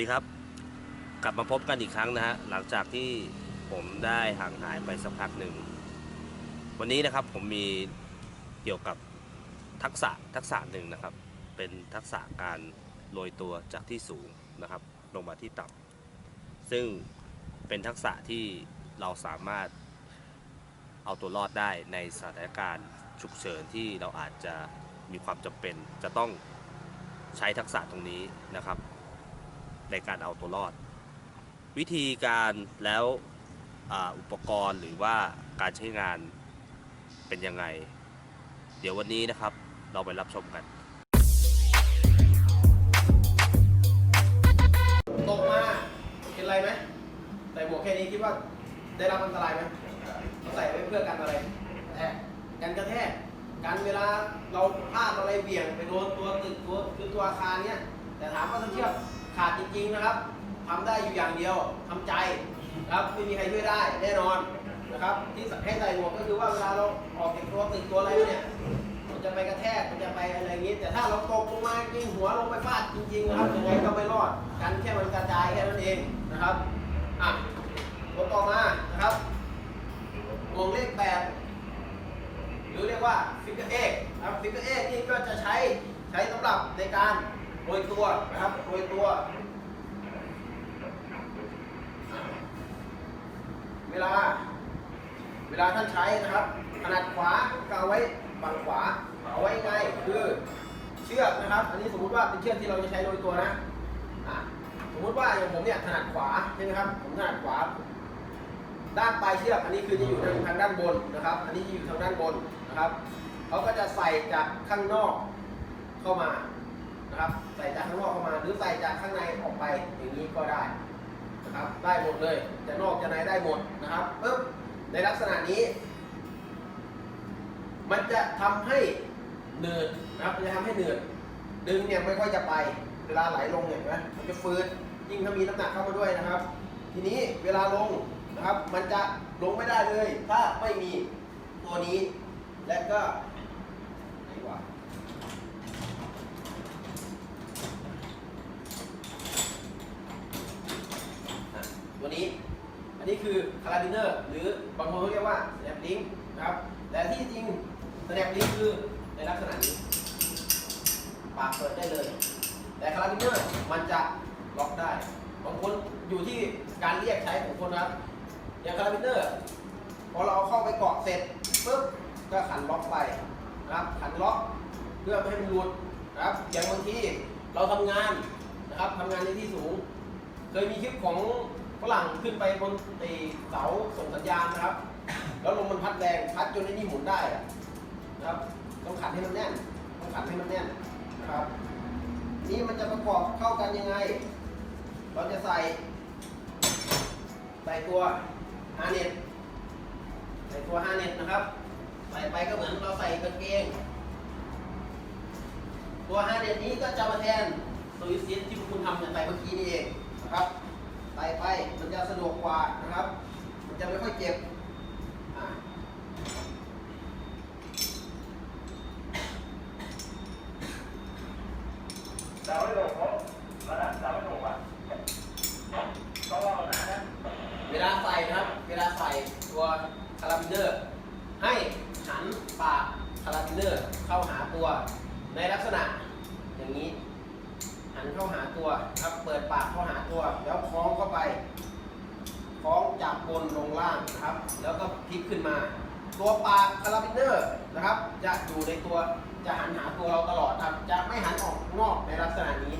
สวัสดีครับ กลับมาพบกันอีกครั้งนะฮะหลังจากที่ผมได้ห่างหายไปสักพักหนึ่ง วันนี้นะครับผมมีเกี่ยวกับทักษะทักษะหนึ่งนะครับ เป็นทักษะการโรยตัวจากที่สูงนะครับ ลงมาที่ต่ำซึ่งเป็นทักษะที่เราสามารถเอาตัวรอดได้ในสถานการณ์ฉุกเฉินที่เราอาจจะมีความจำเป็นจะต้องใช้ทักษะตรงนี้นะครับ ในการเอาตัวรอด วิธีการแล้วอ,อุปกรณ์หรือว่าการใช้งานเป็นยังไง เดี๋ยววันนี้นะครับเราไปรับชมกันตกมาเป็นไรไหมใส่หมวกแค่นี้คิดว่าได้รับอันตรายไหมใส่ไว้เพื่อกันอะไรแทกกันกระแทกกันเวลาเราพลาดอะไรเบี่ยงไปโดนตัวตึกตัวคือตัวอาคารเนี้ยแต่ถามว่าถ้าเชือก ขาดจริงๆนะครับทำได้อยู่อย่างเดียวทำใจนะครับไม่มีใครช่วยได้แน่นอนนะครับ ที่ให้ใส่หมวกก็คือว่าเวลาเราออกจากตัวตึกตัวอะไรเนี่ยมันจะไปกระแทกมันจะไปอะไรอย่างนี้ แต่ถ้าเราตกลงมาจริงหัวลงไปฟาดจริงๆนะครับยังไงก็ไม่รอดกันแค่มันกระจายแค่นั้นเองนะครับอะตัวต่อมานะครับวงเลขแปดหรือเรียกว่าฟิกเกอร์เอกนะครับฟิกเกอร์เอกนี่ก็จะใช้ใช้สำหรับในการโรยตัวนะครับโรยตัว เวลา เวลาท่านใช้นะครับ ขนาดขวาก็เอาไว้ฝั่งขวาเอาไว้ไงคือเชือกนะครับ อันนี้สมมุติว่าเป็นเชือกที่เราจะใช้โรยตัวนะอะสมมุติว่าอย่างผมเนี่ยถนัดขวาใช่ไหมครับผมถนัดขวา ด้านปลายเชือกอันนี้คือจะอยู่ทางด้านบนนะครับ อันนี้อยู่ทางด้านบนนะครับเขาก็จะใส่จากข้างนอกเข้ามา นะครับใส่จากข้างนอกเข้ามาหรือใส่จากข้างในออกไปอย่างนี้ก็ได้นะครับได้หมดเลยจะนอกจะในได้หมดนะครับปึ๊บในลักษณะนี้ มันจะทำให้เนืดนะครับจะทำให้เนืดดึงเนี่ยไม่ค่อยจะไปเวลาไหลลงเนี่ยเห็นไหมมันจะฟืดยิ่งถ้ามีน้ำหนักเข้ามาด้วยนะครับ ทีนี้เวลาลงนะครับ มันจะลงไม่ได้เลย ถ้าไม่มีตัวนี้และก็ไหนวะอะตัวนี้ อันนี้ คือคาราบิเนอร์หรือบางคนเขาเรียกว่าสแนปลิงนะครับ แต่ที่จริงสแนปลิงคือในลักษณะนี้ปากเปิดได้เลย แต่คาราบิเนอร์มันจะล็อกได้บางคนอยู่ที่การเรียกใช้ของคนนะครับ อย่างคาราบิเนอร์พอเราเอาเข้าไปเกาะเสร็จปุ๊บก็ขันล็อกไปนะครับขันล็อกเพื่อไม่ให้มันหลุดนะครับอย่างบางทีเราทำงานนะครับทำงานในที่สูง เคยมีคลิปของ ฝรั่งขึ้นไปบนไอ้เสาส่งสัญญาณนะครับ แล้วลมมันพัดแรงพัดจนไอ้นี่หมุนได้อะนะครับ ต้องขันให้มันแน่น ต้องขันให้มันแน่นนะครับ นี่มันจะประกอบเข้ากันยังไง เราจะใส่ ใส่ตัวฮาเน็ตใส่ตัวฮาเน็ตนะครับ ใส่ไปก็เหมือนเราใส่กางเกง ตัวฮาเน็ตนี้ก็จะมาแทนสวิตช์ซีที่คุณทำเนี่ยไปเมื่อกี้นี่เองนะครับ ไปไปมันจะสะดวกกว่านะครับ มันจะไม่ค่อยเจ็บอะเวลาใส่นะครับ เวลาใส่ตัวคาราบิเนอร์ ให้หันปากคาราบิเนอร์เข้าหาตัวในลักษณะอย่างนี้ หันเข้าหาตัวครับ เปิดปากเข้าหาตัว แล้วคล้องเข้าไป คล้องจากบนลงล่างนะครับ แล้วก็พลิก ขึ้นมา ตัวปากคาราบิเนอร์นะครับ จะอยู่ในตัวจะหันหาตัวเราตลอดครับ จะไม่หันออกนอกในลักษณะนี้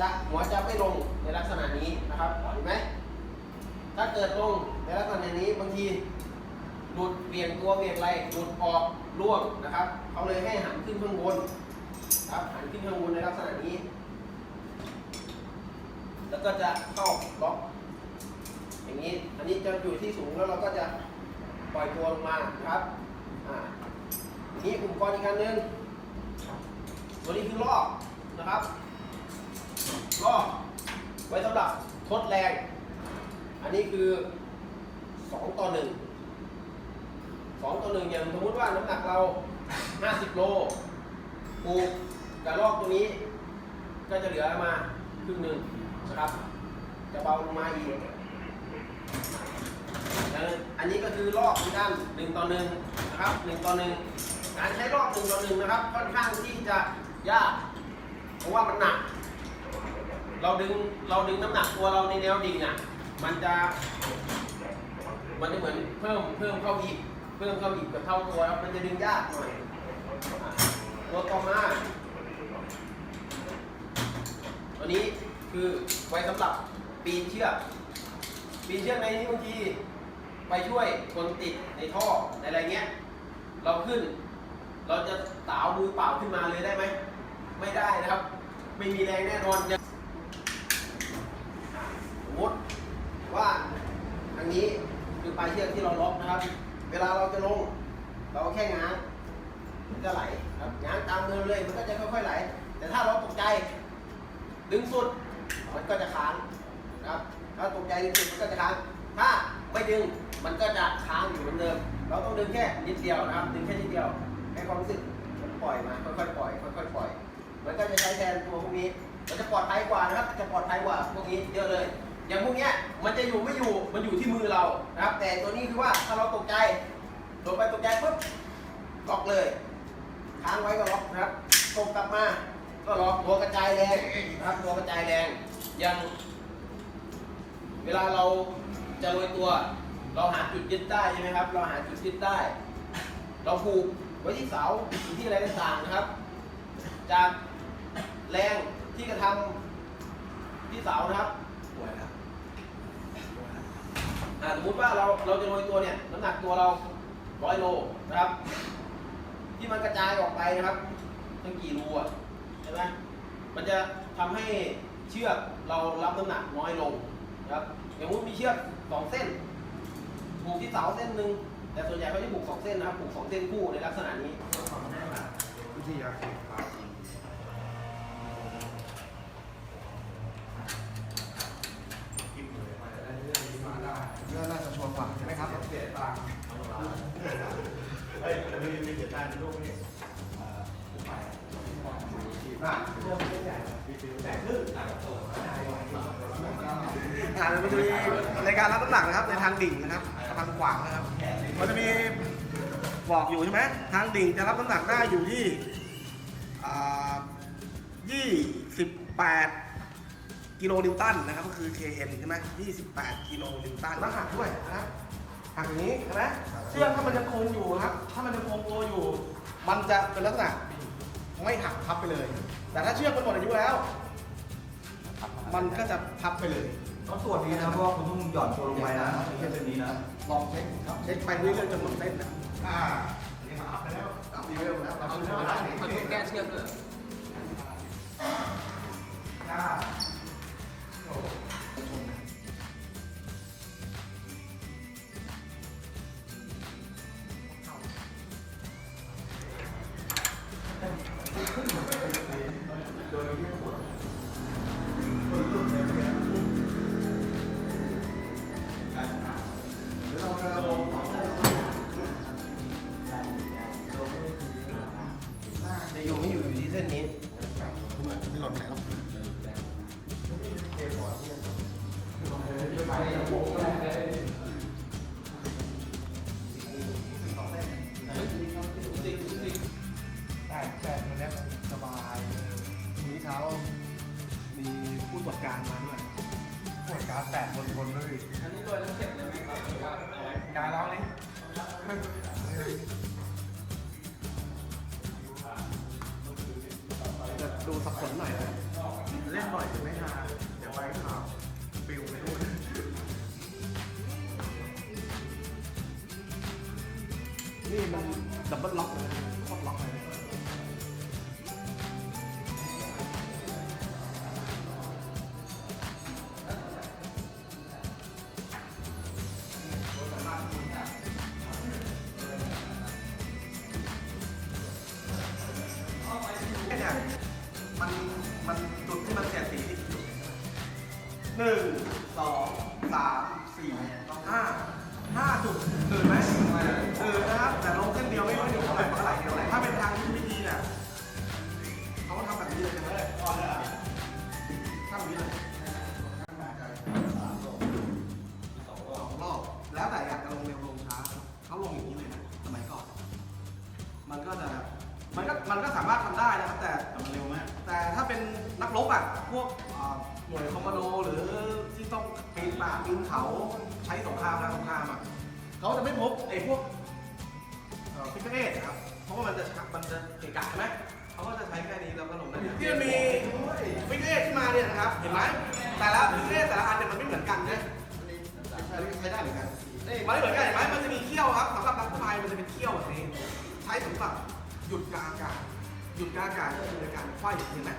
จะหัวจะไม่ลงในลักษณะนี้นะครับเห็นไหมถ้าเกิดลงในลักษณะนี้บางทีหลุดเปลี่ยนตัวเปลี่ยนอะไรหลุดออกร่วงนะครับเขาเลยให้หันขึ้นข้างบนครับหันขึ้นข้างบนในลักษณะนี้ แล้วก็จะเข้าล็อกอย่างนี้ อันนี้จะอยู่ที่สูงแล้วเราก็จะ ปล่อยตัวลงมานะครับอ่านนี้อุปกรณ์อีกอันหนึ่งตัวนี้คือลอกนะครับลอกไว้สำหรับทดแรง อันนี้คือสองต่อหนึ่งสองต่อหนึ่งอย่างสมมติว่าน้ำหนักเรา 50 โลปูกกระลอกตัวนี้ ก็จะเหลือมาครึ่งหนึ่งนะครับ จะเบาลงมาอีก อันนี้ก็คือรอบที่ด้านหนึ่งต่อหนึ่งนะครับหนึ่งต่อหนึ่งการใช้รอบหนึ่งต่อหนึ่งนะครับ ค่อนข้างที่จะยาก เพราะว่ามันหนัก เราดึงเราดึงน้ำหนักตัวเราในแนวดิ่งอะมันจะ มันจะเหมือนเพิ่มเพิ่มเข้าอีก เพิ่มเข้าอีกกับเท่าตัวแล้วมันจะดึงยากหน่อยตัวต่อมาตัวนี้คือไว้สำหรับปีนเชือกปีนเชือกในนี้บางที ไปช่วยคนติดในท่อในอะไรเงี้ย เราขึ้น เราจะสาวมือเปล่าขึ้นมาเลยได้ไหม ไม่ได้นะครับ ไม่มีแรงแน่นอนจะสมมติว่าทางนี้คือปลายเชือกที่เราล็อกนะครับ เวลาเราจะลง เราแค่ง้างมันจะไหลครับง้างตามเดินเลยมันก็จะค่อยๆไหล แต่ถ้าเราตกใจ ดึงสุดมันก็จะค้างนะครับ ถ้าตกใจดึงสุดมันก็จะค้าง ถ้าไม่ดึง มันก็จะค้างอยู่เหมือนเดิม เราต้องดึงแค่นิดเดียวนะครับ ดึงแค่นิดเดียว ให้ความรู้สึกมันปล่อยมาค่อยๆปล่อยค่อยๆปล่อย มันก็จะใช้แทนตัวพวกนี้ มันจะปลอดภัยกว่านะครับ จะปลอดภัยกว่าพวกนี้เยอะเลย อย่างพวกเนี้ยมันจะอยู่ไม่อยู่ มันอยู่ที่มือเรา นะครับ แต่ตัวนี้คือว่าถ้าเราตกใจลงไปตกใจปุ๊บล็อกเลย ค้างไว้ก็ล็อกนะครับตกกลับมา ก็ล็อกตัวกระจายแรงนะครับ ตัวกระจายแรง ยัง เวลาเราจะโรยตัว เราหาจุดยึดได้ใช่ไหมครับ เราหาจุดยึดได้ เราผูกไว้ที่เสาหรือที่อะไรต่างๆนะครับ จากแรงที่กระทำที่เสานะครับอ่าสมมติว่าเราเราจะโรยตัวเนี่ยน้ำหนักตัวเราร้อยโลนะครับ ที่มันกระจายออกไปนะครับตั้งกี่รูอะใช่ไหมมันจะทำให้เชือกเรารับน้ำหนักน้อยลงนะครับอย่างมุติมีเชือกสองเส้น ผูกที่เสาเส้นหนึ่งแต่ส่วนใหญ่เขาจะผูกสองเส้นนะครับผูกสองเส้นคู่ในลักษณะนี้วิทยาเรื่องน่าจะชวนกว่าใช่ไหมครับเสียตังค์เฮ้ยมีมีเสียตังค์ลูกนี่อ่าอ่ามันจะมีในการรับน้ำหนักนะครับในทางดิ่งนะครับทางขวางนะครับมันจะมีบอกอยู่ใช่ไหมทางดิ่งจะรับน้ำหนักได้อยู่ที่ยี่สิบแปดกิโลนิวตันนะครับก็คือ KN ใช่ไหมยี่สิบแปดกิโลนิวตันแล้วหักด้วยนะหักอย่างนี้ใช่ไหมเชือกถ้ามันยังคงอยู่ครับ ถ้ามันยังคงตัวอยู่ มันจะเป็นลักษณะไม่หักพับไปเลย แต่ถ้าเชือกมันหมดอายุแล้ว มันก็จะพับไปเลยต้องตรวจดีนะเพราะว่าคุณต้องหย่อนตัวลงไปนะไม่ใช่เส้นนี้นะ ลองเช็คครับเช็คไปเรื่อยๆจนหมดเส้นนะอ่านี่มาอัพไปแล้วอัพดีเวลแล้วเราขึ้นมาได้มันต้องแก้เชือกด้วยอ่าาร้องนี่จะดูสับสนหน่อยนะ ห เร็วมากแต่ถ้าเป็นนักรบอะพวกเอ่อหน่วยคอมมานโดหรือที่ต้องปีนป่าปีนเขาใช้สงครามนะสงครามอะเขาจะไม่พกไอ้พวกฟิกเกอร์เอทครับเพราะว่ามันจะชักมันจะเกะกะใช่ไหมเขาก็จะใช้แค่นี้แล้วก็ลงได้ที่มันมีฟิกเกอร์เอทที่มาเนี่ยนะครับเห็นไหมแต่ละฟิกเกอร์เอทแต่ละอันเนี่ยมันไม่เหมือนกันนะใช้ได้เหมือนกันนี่มันไม่เหมือนกันเห็นไหมมันจะมีเขี้ยวครับสำหรับนักพายมันจะเป็นเขี้ยวแบบนี้ ใช้สำหรับหยุดกลางอากาศ หยุดกลางอากาศก็คือในการไขว้เห็นไหม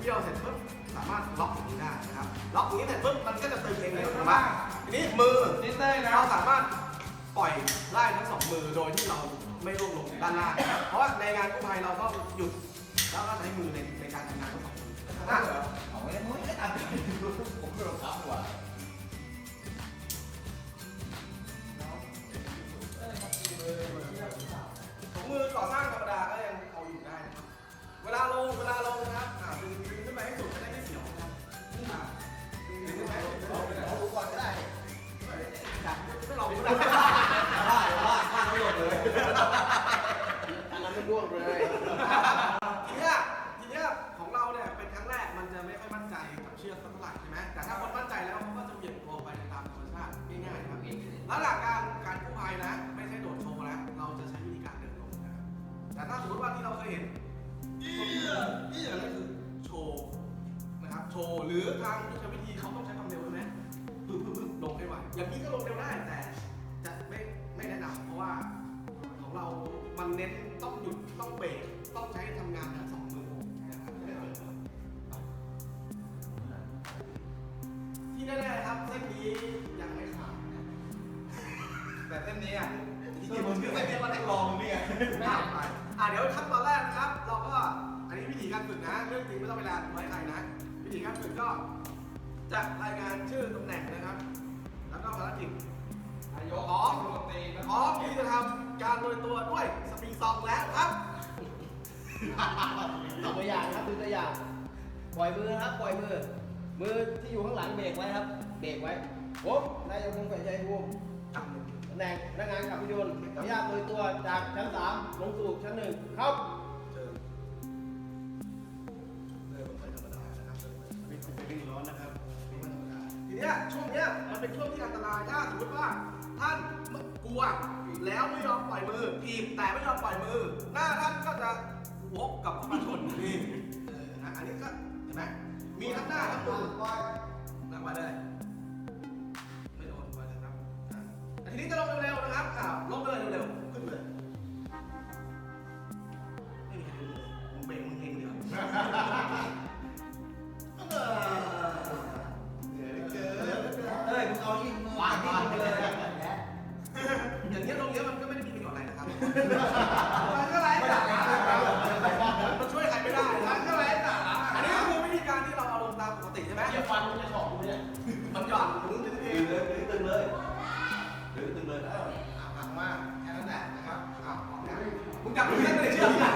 เขี้ยวเสร็จปุ๊บสามารถล็อกอย่างนี้ได้นะครับ ล็อกอย่างนี้เสร็จปุ๊บมันก็จะตึงเองเลยถูกปะทีนี้มือเราสามารถปล่อยไล่ทั้งสองมือโดยที่เราไม่ร่วงลงด้านล่างเพราะว่าในงานกู้ภัยเราก็หยุดแล้วก็ใช้มือในในการทำงานทั้งสองมืออะเอาไว้ไม่ได้ตามผมก็รองเท้าว่ะถุงมือก่อสร้างธรรมดาก็ยัง ลงเวลาลงนะครับอ่าดึงดึงขึ้นไปให้สุดจะได้ไม่เสียวนะครับขึ้นมาดึงขึ้นไปให้สุด เน้นต้องหยุดต้องเบรกต้องใช้ทำงานทั้งสองมือนะครับที่แน่ๆครับเส้นนี้ยังไม่ขาดนะแต่เส้นนี้อะที่จริงมันคือเส้นนี้มันลองเนี่ยไม่ขาดไปอะเดี๋ยวขั้นตอนแรกนะครับ เราก็อันนี้วิธีการฝึกนะ เรื่องจริงไม่ต้องเวลาไว้ใครนะ วิธีการฝึกก็จะรายงานชื่อตำแหน่งนะครับ แล้วก็ภารกิจนายกพร้อมพร้อมที่จะทำการโรยตัวด้วย สปริงซองแล้วครับตัวอย่างครับดูตัวอย่าง ปล่อยมือนะครับ ปล่อยมือ มือที่อยู่ข้างหลังเบรกไว้ครับ เบรกไว้ผมนายยงคงแฝงใจภูมิตำแหน่งพนักงานขับรถยนต์ขออนุญาตโดยตัวจากชั้นสามลงสู่ชั้นหนึ่งครับเชิญเดินลงไปธรรมดานะครับเดินไปไม่ถูกไม่ร้อนนะครับไม่ธรรมดาทีเนี้ยช่วงเนี้ยมันเป็นช่วงที่อันตรายถ้าสมมติว่าท่าน กลัวแล้วไม่ยอมปล่อยมือถีบแต่ไม่ยอมปล่อยมือ หน้าท่านก็จะวกกับข้ามาชนนี่เออนะอันนี้ก็เห็นไหมมีทั้งหน้าทั้งมือนั่งมาเลย เดี๋ยวฟันมันจะฉอกเลยมันหย่อนมึงจะเอตึงงเลยตึงเลยตึงเลยเอออะหักมาแค่นั้นแหละนะครับอ้าวออกนะมึงจับมึงเล่นไปเลยเชื่อมกัน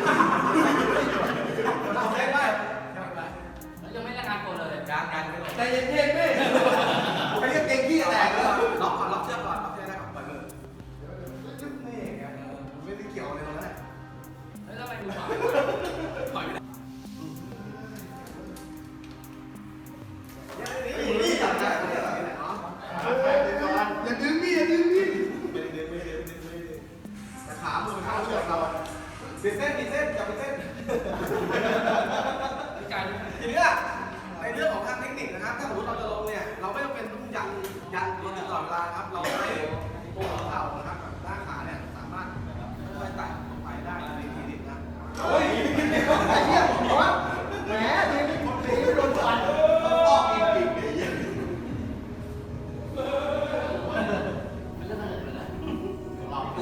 เร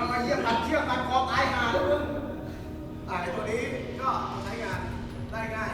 าเยี่ยมกันเชือมกันคอตายหาแล้วมึงอ่าในตัวนี้ก็ใช้งานได้ง่าย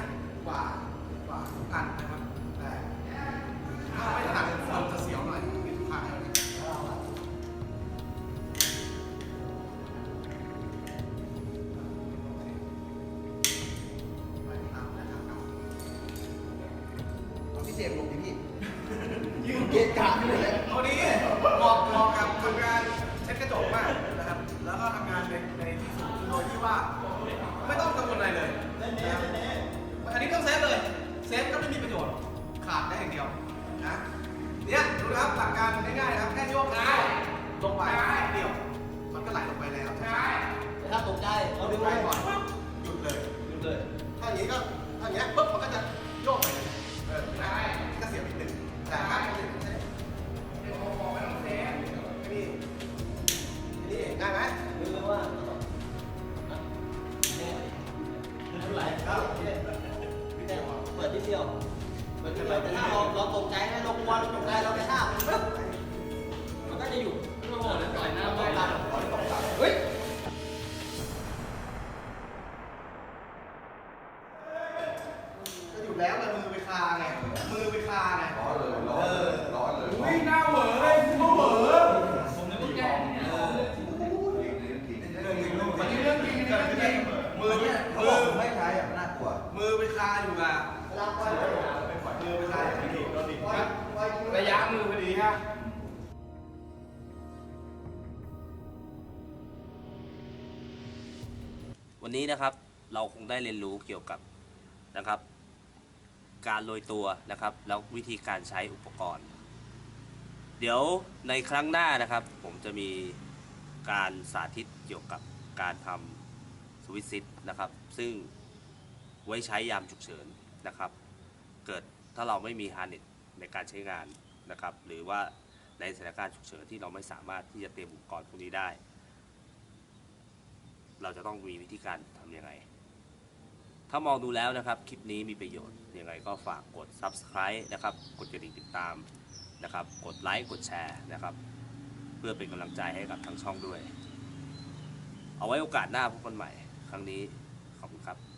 ครับพี่เต้พี่เต้บอกเปิดที่เดียวเปิดที่เดียวแต่ถ้าเราเราตกใจนะเรากลัวเราตกใจเราไปท่ามันปึ๊บมันก็จะอยู่โอ้โหแล้วต่อยหน้าไป วันนี้นะครับเราคงได้เรียนรู้เกี่ยวกับนะครับ การโรยตัวนะครับ แล้ววิธีการใช้อุปกรณ์ เดี๋ยวในครั้งหน้านะครับ ผมจะมีการสาธิตเกี่ยวกับการทำสวิตช์ซิทนะครับ ซึ่งไว้ใช้ยามฉุกเฉินนะครับ เกิดถ้าเราไม่มีฮาร์เน็ตในการใช้งานนะครับ หรือว่าในสถานการณ์ฉุกเฉินที่เราไม่สามารถที่จะเตรียมอุปกรณ์พวกนี้ได้ เราจะต้องมีวิธีการทำยังไง ถ้ามองดูแล้วนะครับ คลิปนี้มีประโยชน์ยังไงก็ฝากกด subscribe นะครับ กดกระดิ่งติดตามนะครับ กดไลค์กดแชร์นะครับ เพื่อเป็นกำลังใจให้กับทั้งช่องด้วย เอาไว้โอกาสหน้าพบกันใหม่ ครั้งนี้ขอบคุณครับ